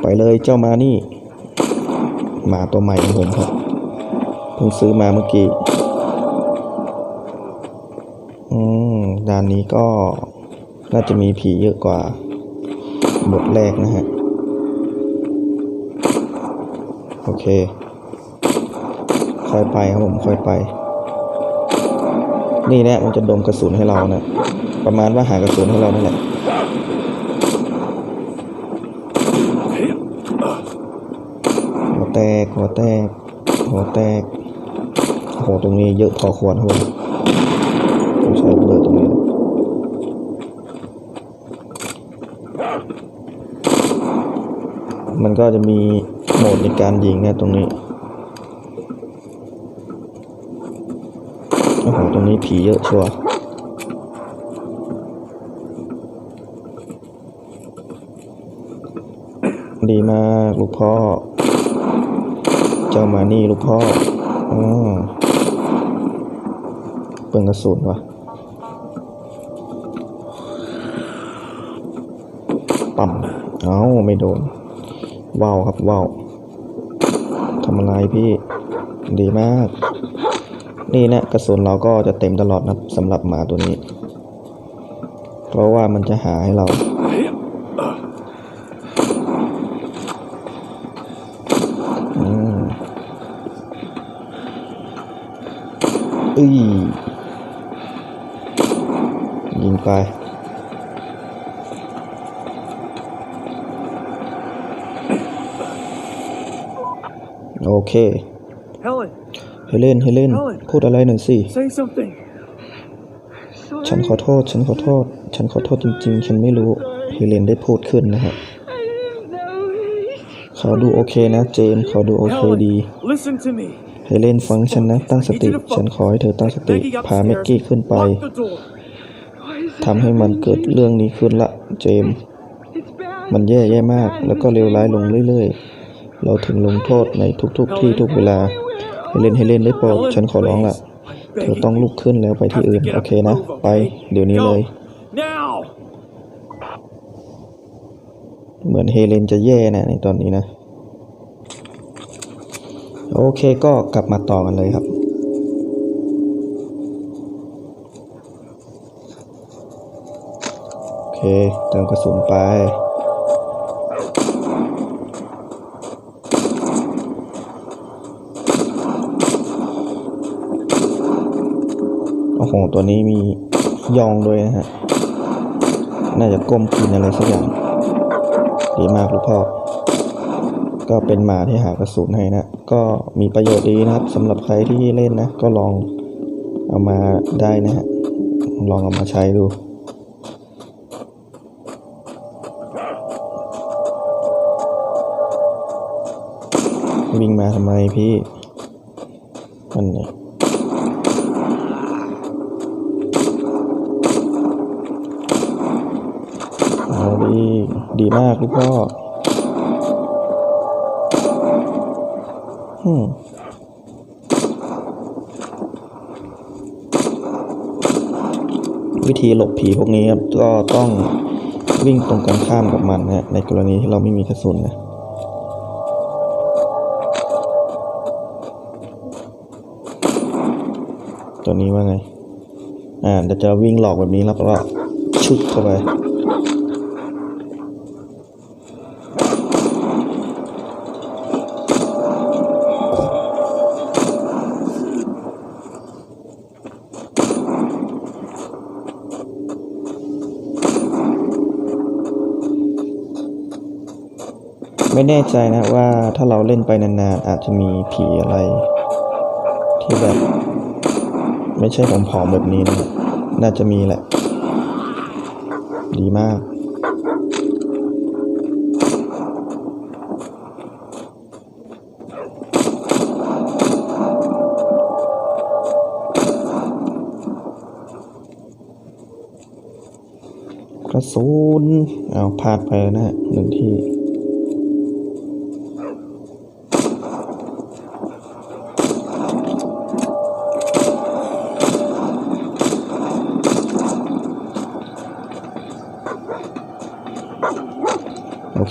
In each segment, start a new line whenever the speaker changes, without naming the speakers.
ไปเลยเจ้ามานี่หมาตัวใหม่ของผมครับเพิ่งซื้อมาเมื่อกี้อืมด่านนี้ก็น่าจะมีผีเยอะกว่าบทแรกนะฮะ โอเค ค่อยไปครับผมค่อยไป นี่แหละมันจะดมกระสุนให้เรานะ ประมาณว่าหากระสุนให้เรานั่นแหละ หัวแต กหัวแตกหัวแตกโอ้โหตรงนี้เยอะพอควรครับผมใช้เบิดตรงนี้มันก็จะมีโหมดในการยิงนี่ยตรงนี้โอ้โหตรงนี้ผีเยอะชัวร์ดีมากลูกพ่อ เจ้ามานี่ลูกพ่ออ๋อเปิงกระสุนวะปั๊มเอ้าไม่โดนว้าวครับว้าวทำอะไรพี่ ดีมาก นี่นะกระสุนเราก็จะเต็มตลอดนะสำหรับหมาตัวนี้ เพราะว่ามันจะหาให้เรา อุ้ยยิงไปโอเค
Helen,
เฮเลน เฮเลน พูดอะไรหน่อยสิ
say something.
ฉันขอโทษ ฉันขอโทษ ฉันขอโทษจริง ๆ ฉันไม่รู้ เฮเลนได้พูดขึ้นนะฮะเขาดูโอเคนะ เจมส์เขาดูโอเคดี เฮเลนฟังฉันนะตั้งสติ ฉันขอให้เธอตั้งสติ พาเมกกี้ขึ้นไปทำให้มันเกิดเรื่องนี้ขึ้นละเจม มันแย่แย่มาก แล้วก็เลวร้ายลงเรื่อยๆ เราถึงลงโทษในทุกๆ ที่ทุกเวลาเฮเลนเฮเลนได้โปรดฉันขอร้องละเธอต้องลุกขึ้นแล้วไปที่อื่น โอเคนะ ไป เดี๋ยวนี้เลย เหมือนเฮเลนจะแย่นะในตอนนี้นะ โอเคก็กลับมาต่อกันเลยครับโอเคเติมกระสุนไปโอ้โหตัวนี้มียองด้วยนะฮะ น่าจะก้มกินอะไรสักอย่าง ดีมากลูกพ่อ ก็เป็นหมาที่หากระสุนให้นะ ก็มีประโยชน์ดีนะครับสำหรับใครที่เล่นนะ ก็ลองเอามาได้นะฮะ ลองเอามาใช้ดูวิ่งมาทำไมพี่นั่นเนี่ยดี ดีมากลูกพ่อ วิธีหลบผีพวกนี้ครับก็ต้องวิ่งตรงกันข้ามกับมันนะในกรณีที่เราไม่มีกระสุนนะตัวนี้ว่าไง อ่าเดี๋ยวจะวิ่งหลอกแบบนี้แล้วก็ชึกเข้าไป ไม่แน่ใจนะว่าถ้าเราเล่นไปนานๆ อาจจะมีผีอะไร ที่แบบ ไม่ใช่ผอมแบบนี้นะน่าจะมีแหละ ดีมากกระสุนเอาพลาดไปแล้วนะฮะหนึ่งที่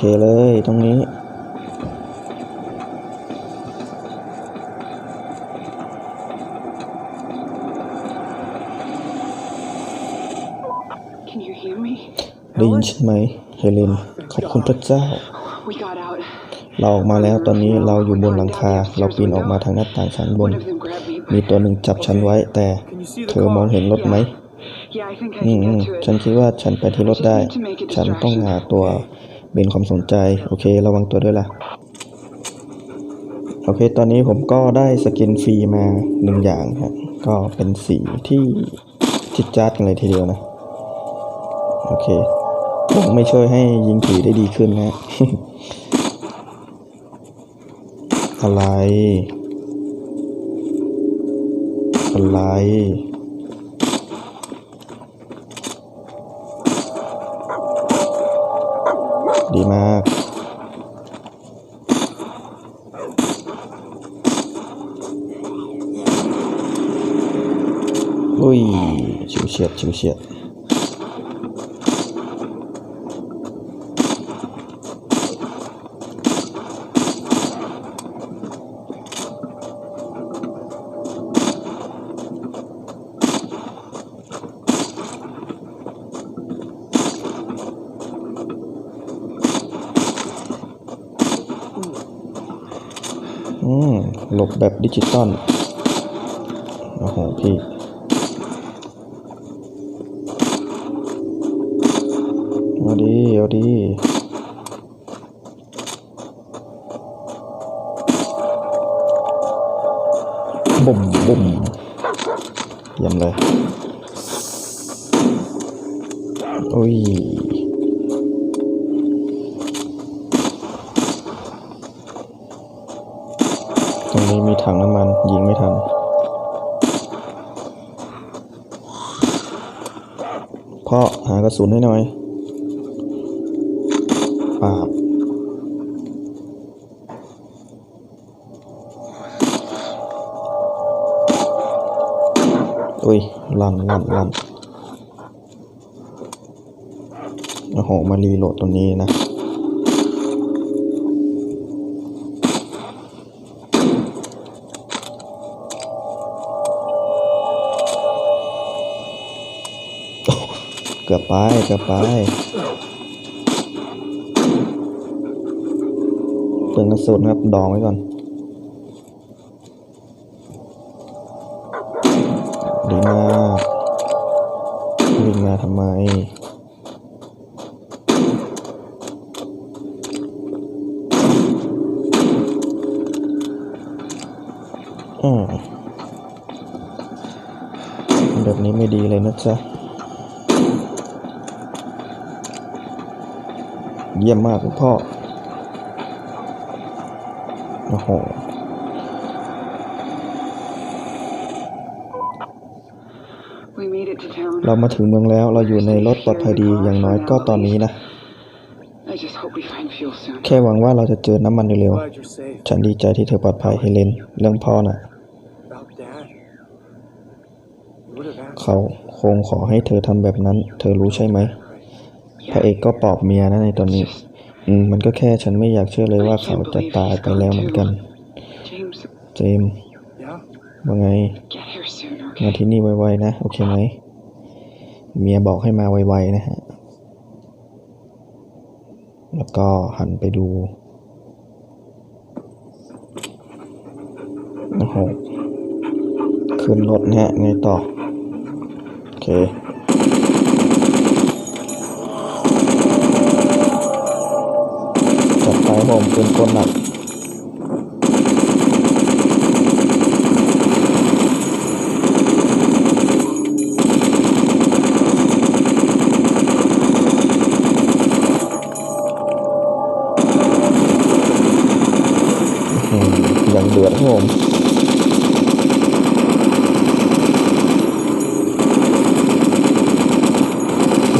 เคเลยตรงนี้
Can you hear me?
ได้ยินใช่ไหมเฮเลนขอบคุณพระเจ้า
We got out.
เราออกมาแล้วตอนนี้เราอยู่บนหลังคา เราปีนออกมาทางหน้าต่างชั้นบน
One of them grabbed me.
มีตัวหนึ่งจับฉันไว้ แต่เธอมองเห็นรถไหม
Yeah, I think I
อืม
can
อืม
get to
ฉัน
it.
คิดว่าฉันไปที่รถได้ ฉันต้องหาตัว เบนความสนใจ โอเค ระวังตัวด้วยล่ะ โอเค ตอนนี้ผมก็ได้สกินฟรีมาหนึ่งอย่างฮะก็เป็นสีที่จิดจัดกันเลยทีเดียวนะ โอเคคงไม่ช่วยให้ยิงผีได้ดีขึ้นนะอะไร อะไร ดีมาก อุ้ยชิวเฉียดชิวเฉียด แบบดิจิตอลโอ้โหพี่เอาดีเอาดีบุ่มบุ่มยี่ยมเลย อุ้ย ตรงนี้ มีถังน้ำมัน ยิงไม่ทันพ่อหากระสุนให้หน่อยปาบอุ้ยลั่นลั่นลั่นโอ้โห มารีโหลดตรงนี้นะ เกือบไปเกือบไปเปลืองกระสุนครับดองไว้ก่อน ดีมากวิ่งมาทำไมอืมแบบนี้ไม่ดีเลยนะจ๊ะ ยี่ยมมากคุณพ่อ โอ้โห
We made it to town.
เรามาถึงเมืองแล้ว เราอยู่ในรถปลอดภัยดีอย่างน้อยก็ตอนนี้นะ
I just hope we find fuel soon.
แค่หวังว่าเราจะเจอน้ำมันเร็ว
Glad you're safe.
ๆฉันดีใจที่เธอปลอดภัยเฮเลน เรื่องพ่อน่ะ
About Dad. You would have asked.
เขาคงขอให้เธอทำแบบนั้น เธอรู้ใช่ไหมพระเอกก็ปลอบเมียนะในตอนนี้อื มมันก็แค่ฉันไม่อยากเชื่อเลยว่าเขาจะตายไปแล้วเหมือนกัน
James,
เจมส์
Yeah?
ว่าไง
get here soon,
มา
okay?
ที่นี่ไวๆนะ โอเคไหม เมียบอกให้มาไวๆนะฮะ แล้วก็หันไปดูโอ้โหขึ้นรถนะฮะไงต่อ โอเค ผมเป็นคนหนัก อืมอย่างเดือดครับผม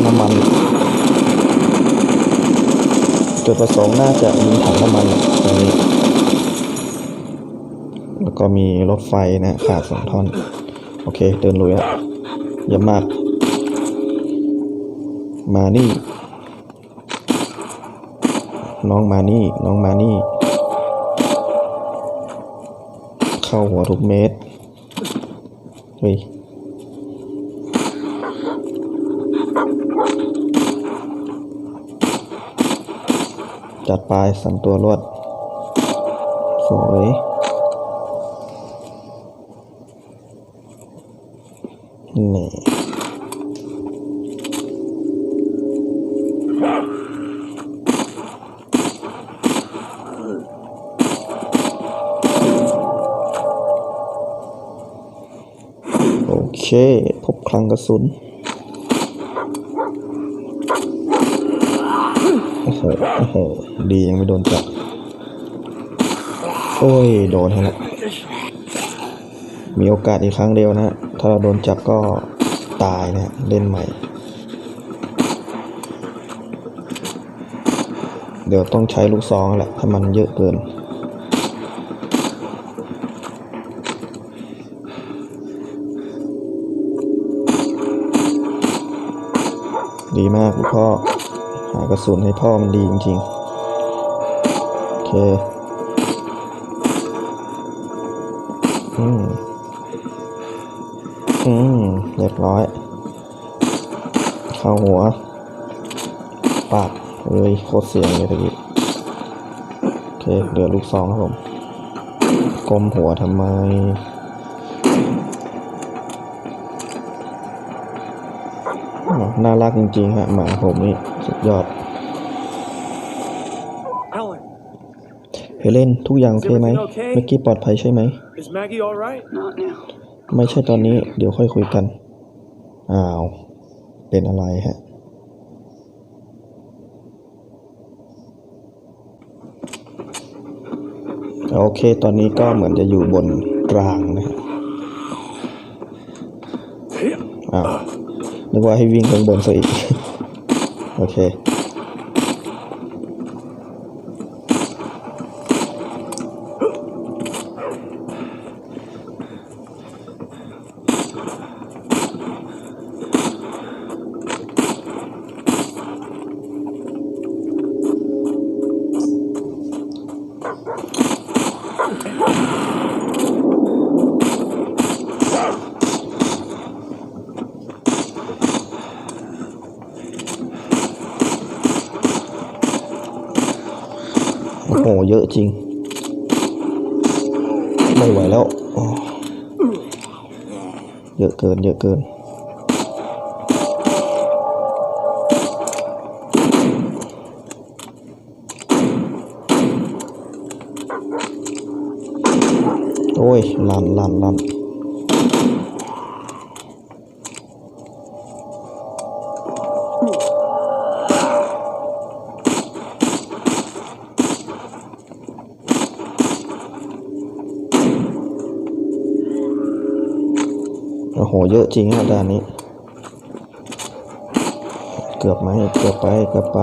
น้ำมัน จุด ประสงค์น่าจะยิงถังน้ำมันตรงนี้ แล้วก็มีรถไฟนะขาดสองท่อน โอเค เดินลุยอะเยี่ยมมาก มานี่ น้องมานี่ น้องมานี่ เข้าหัวทุกเม็ดเฮ้ย จัดไปสามตัวรวด สวยนี่โอเค พบคลังกระสุนโอ้โหโอ้โห ดียังไม่โดนจับ โอ้ย โดนให้ละมีโอกาสอีกครั้งเดียวนะ ถ้าเราโดนจับก็ตายนะเล่นใหม่ เดี๋ยวต้องใช้ลูกซองแหละ ถ้ามันเยอะเกิน ดีมากพ่อ หากระสุนให้พ่อมันดีจริงๆ เคอืมอืมเรียบร้อย เข้าหัว ปากเอ้ยโคตรเสียงเลยตะกี้โอเคเหลือลูกซองครับผมกลมหัวทำไมน่ารักจริงๆฮะหมาผมนี่ สุดยอด เฮเลนทุกอย่างโอเคไหมเมื่อกี้ปลอดภัยใช่ไหม
is Maggie all right?
Not now.
ไม่ใช่ตอนนี้ เดี๋ยวค่อยคุยกัน อ้าว เป็นอะไรฮะ โอเค ตอนนี้ก็เหมือนจะอยู่บนรางนะฮะอ้าว นึกว่าให้วิ่งข้างบนซะอีก โอเค โอ้โห เยอะจริง ไม่ไหวแล้วโอ้เยอะเกินเยอะเกิน โอ้ยลั่นลั่นลั่น เยอะจริงฮะด้านนี้ เกือบไหมเกือบไปเกือบไป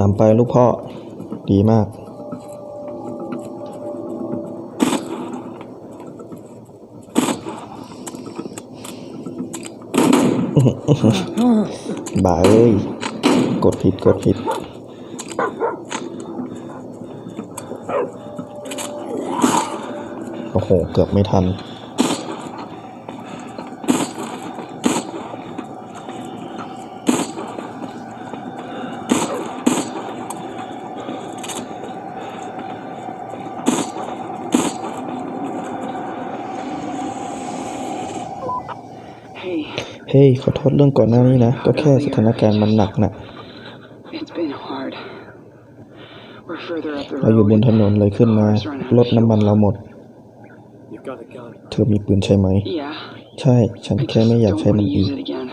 นำไปลูกพ่อ ดีมาก บ่าเอ้ย กดผิดกดผิดโอ้โห เกือบไม่ทัน
Hey,
เฮ้ยขอโทษเรื่องก่อนหน้านี้นะ ก็แค่สถานการณ์มันหนักนะ
it's been hard. We're further up the
เราอยู่บนถนนเลยขึ้นมา
Cars run out of
รถน้ำมันเราหมด
You've got a gun.
เธอมีปืนใช่ไหม
Yeah.
ใช่ ฉัน
I
แค่ไม่
just
อยาก
don't
ใช้
want
มัน
to
อีก
use it again.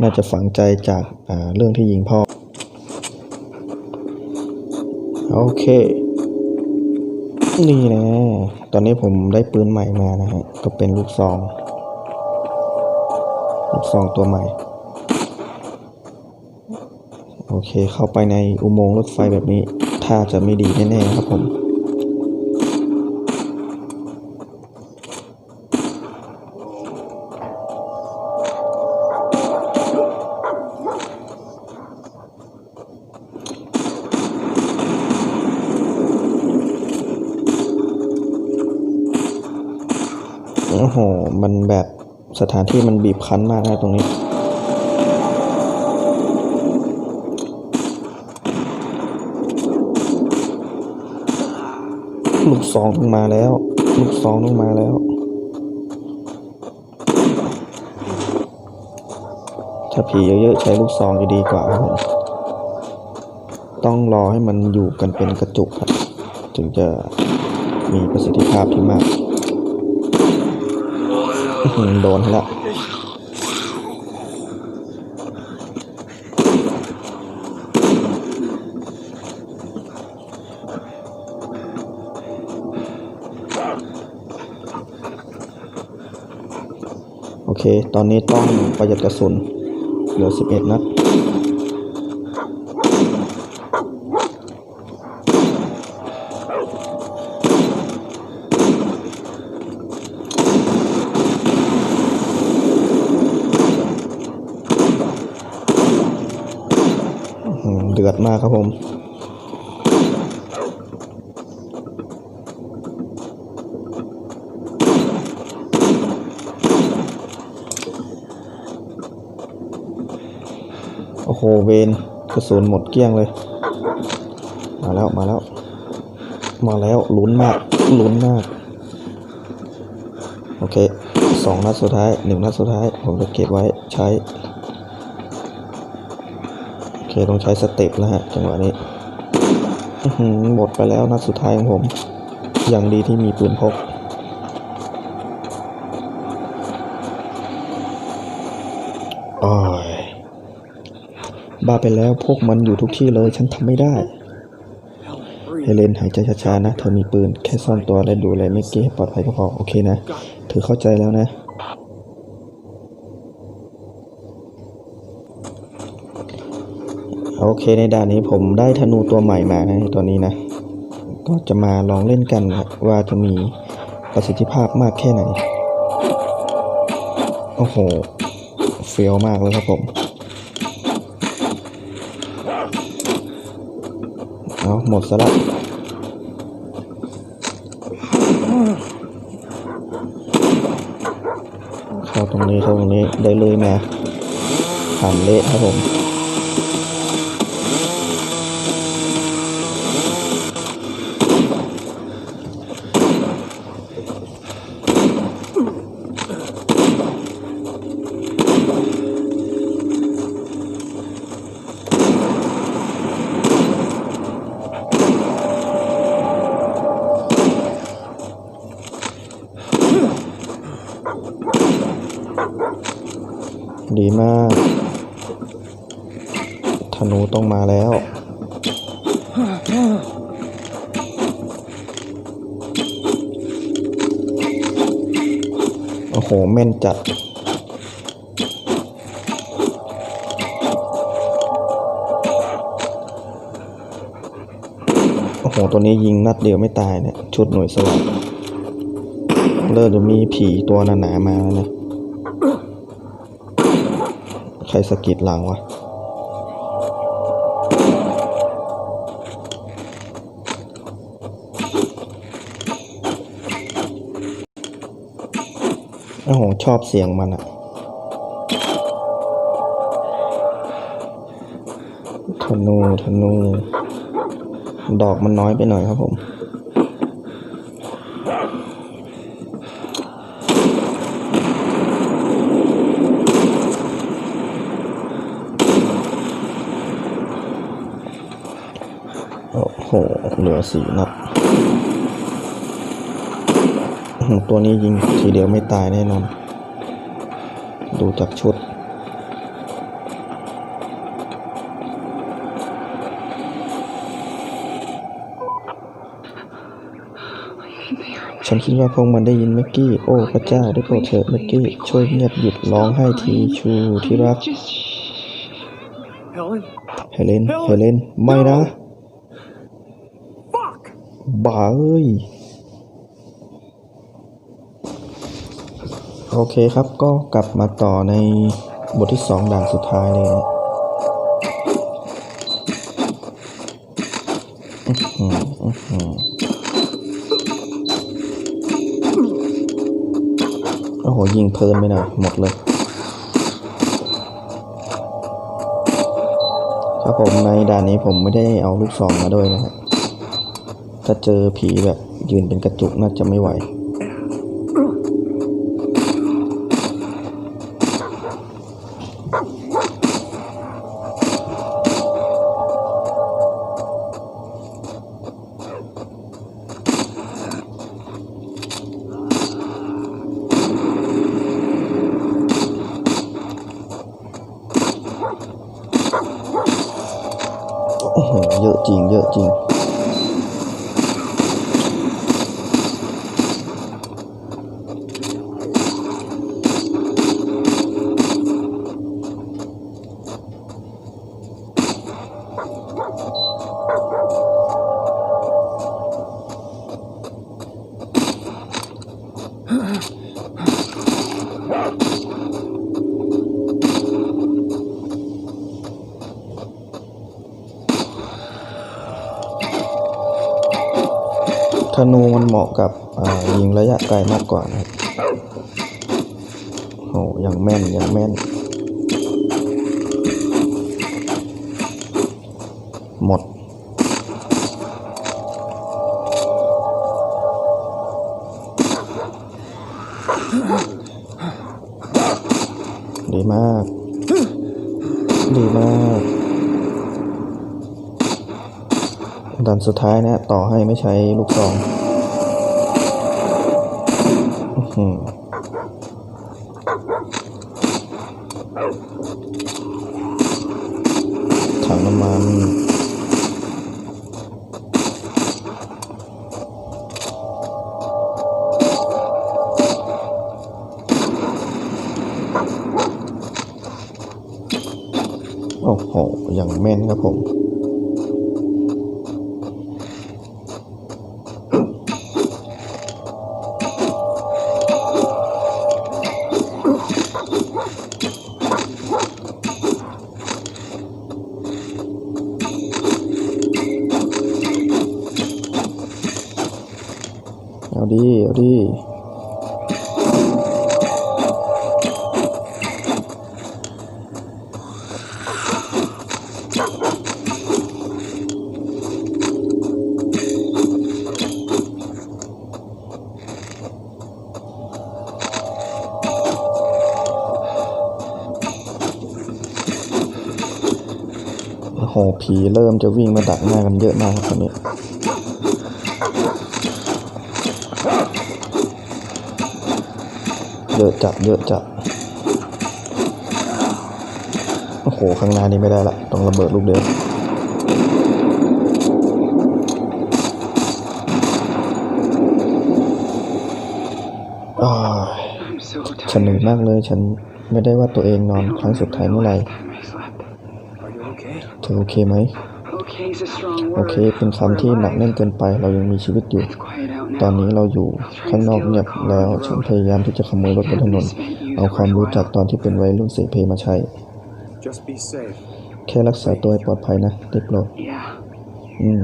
น่าจะฝังใจจากอ่าเรื่องที่ยิงพ่อ โอเค นี่นะ ตอนนี้ผมได้ปืนใหม่มานะฮะ ก็เป็นลูกซอง ลูกซองตัวใหม่ โอเคเข้าไปในอุโมงค์รถไฟแบบนี้ถ้าจะไม่ดีแน่ๆครับผมโอ้โห มันแบบ สถานที่มันบีบคั้นมากนะตรงนี้ ลูกสองต้องมาแล้ว ลูกสองต้องมาแล้ว ถ้าผีเยอะๆใช้ลูกซองจะดีกว่าครับผมต้องรอให้มันอยู่กันเป็นกระจุกครับ ถึงจะมีประสิทธิภาพที่มาก โดนแล้วโอเค ตอนนี้ต้องประหยัดกระสุน เหลือ 11 นัด อื้อหือเดือด มาครับผม โอ้โห เวนกระสุนหมดเกลี้ยงเลย มาแล้ว มาแล้ว มาแล้วลุ้นมากลุ้นมาก โอเคสองนัดสุดท้ายหนึ่งนัดสุดท้าย ผมจะเก็บไว้ใช้ ต้องใช้สเต็ปแล้วฮะจังหวะนี้หมดไปแล้วนัดสุดท้ายของผม อย่างดีที่มีปืนพกอยบ้าไปแล้วพวกมันอยู่ทุกที่เลยฉันทำไม่ได้ เฮเลนหายใจช้าๆนะ เธอมีปืนแค่ซ่อนตัวและดูแลไม่เก้ให้ปลอดภัยก็พอ โอเคนะ เธอเข้าใจแล้วนะ โอเคในด่านนี้ผมได้ธนูตัวใหม่มานะตัวนี้นะ ก็จะมาลองเล่นกันนะว่าจะมีประสิทธิภาพมากแค่ไหน โอ้โห เฟี้ยวมากเลยครับผม เอาหมดซะละเข้าตรงนี้เข้าตรงนี้ได้เลยนะผ่านเละครับผม มากธนูต้องมาแล้ว โอ้โหแม่นจัดโอ้โห ตัวนี้ยิงนัดเดียวไม่ตายเนี่ย ชุดหน่วยสวัสดเริ่มจะมีผีตัวหนาๆมาแล้วนะ ใค รสกิดหลังวะโอ้โหชอบเสียงมันอะธนูธนู ดอกมันน้อยไปหน่อยครับผม โอ้โห เหลือ สี่นัดอื้อหือตัวนี้ยิงทีเดียวไม่ตายแน่นอน ดูจากชุด
I can hear him
ฉันคิดว่าพวกมันได้ยินแม็กกี้ โอ้พระเจ้าได้โปรดเถิดแม็กกี้ ช่วยเงียบหยุดร้องไห้ทีชูที่รัก
Just shh.
Helen?
เฮเลนเฮเลน ไม่นะ
Fuck!
บ้าเอ้ย โอเคครับก็กลับมาต่อในบทที่สองด่านสุดท้ายเลยนะโอ้โห ยิงเพลินไปหน่อยหมดเลย ครับผมในด่านนี้ผมไม่ได้เอาลูกซองมาด้วยนะครับ ถ้าเจอผีแบบยืนเป็นกระจุกน่าจะไม่ไหว ธนูมันเหมาะกับยิงระยะไกลมากกว่านะครับโอ้ยังแม่นยังแม่น หมด ดีมาก ดีมากด่านสุดท้ายนะ ต่อให้ไม่ใช้ลูกซอง อย่างแม่นครับผมเอาดีเอาดี ผีเริ่มจะวิ่งมาดักหน้ากันเยอะมากครับตอนนี้เยอะจัดเยอะจัดโอ้โห ข้างหน้านี้ไม่ได้ละ ต้องระเบิดลูกเดียวอ้าย
I'm so
ฉันเหนื่อยมากเลย ฉันไม่ได้ว่าตัวเองนอนครั้งสุดท้ายเมื่อไหร่ ธอโอเคไหมโอเคเป็นคำที่หนักแน่นเกินไปเรายังมีชีวิตอยู่ ตอนนี้เราอยู่ข้างนอกเงียบแล้วฉันพยายามที่จะขโมยรถบนถนน เอาความรู้จากตอนที่เป็นวัยรุ่นเสเพมาใช้ แค่รักษาตัวให้ปลอดภัยนะได้โปรดอืม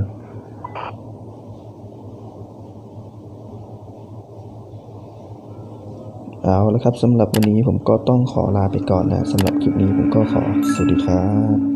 เอาละครับสำหรับวันนี้ผมก็ต้องขอลาไปก่อนนะสำหรับคลิปนี้ผมก็ขอสวัสดีครับ